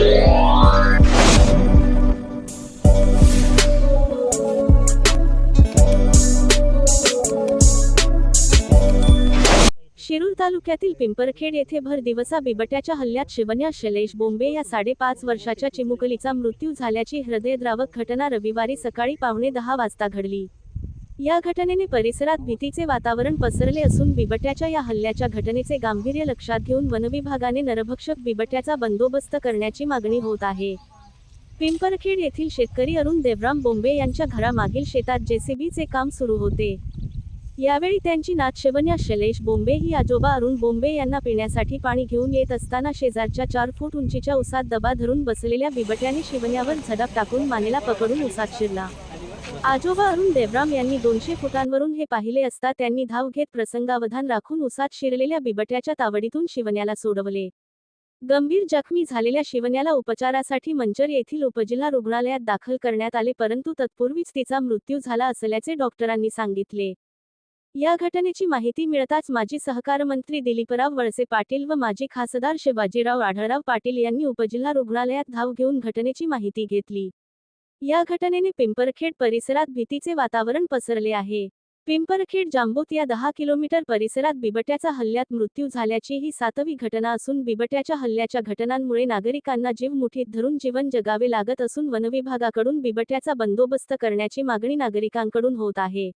शिरूर तालुक्यातील पिंपरखेड येथे भर दिवसा बिबट्याच्या हल्ल्यात शिवन्या शैलेश बोंबे या साडेपाच वर्षाच्या चिमुकलीचा मृत्यू झाल्याची हृदयद्रावक घटना रविवारी सकाळी पावणे दहा वाजता घडली. या घटनेने परिसरात भीतीचे वातावरण पसरले असून बिबट्याच्या या हल्ल्याच्या घटनेचे गांभीर्य लक्षात घेऊन वनविभागाने नरभक्षक बिबट्याचा बंदोबस्त करण्याची मागणी होत आहे. पिंपरखेड येथील शेतकरी अरुण देवराम बोंबे यांच्या घरामागील शेतात जेसीबीचे काम सुरू होते. यावेळी त्यांची नातशेवन्या शैलेश बोंबे ही आजोबा अरुण बोंबे यांना पिण्यासाठी पाणी घेऊन येत असताना शेजारच्या चार फूट उंचीच्या उसात दबा धरून बसलेल्या बिबट्याने शिवन्यावर झडप टाकून मानेला पकडून उसात शिरला. आजोबा अरुण देवराम यांनी दोनशे फुटांवरून हे पाहिले असता त्यांनी धाव घेत प्रसंगावधान राखून उसात शिरलेल्या बिबट्याच्या तावडीतून शिवन्याला सोडवले. गंभीर जखमी झालेल्या शिवन्याला उपचारासाठी मंचर येथील उपजिल्हा रुग्णालयात दाखल करण्यात आले परंतु तत्पूर्वीच तिचा मृत्यू झाला असल्याचे डॉक्टरांनी सांगितले. या घटनेची माहिती मिळताच माजी सहकारमंत्री दिलीपराव वळसे पाटील व माजी खासदार शिवाजीराव आढळराव पाटील यांनी उपजिल्हा रुग्णालयात धाव घेऊन घटनेची माहिती घेतली. या घटनेने पिंपरखेड परिसरात भीतीचे वातावरण पसरले आहे. पिंपरखेड जांबूत या दहा किलोमीटर परिसरात बिबट्याचा हल्ल्यात मृत्यू झाल्याची ही सातवी घटना असून बिबट्याच्या हल्ल्याच्या घटनांमुळे नागरिकांना जीव मुठीत धरून जीवन जगावे लागत असून वनविभागाकडून बिबट्याचा बंदोबस्त करण्याची मागणी नागरिकांकडून होत आहे.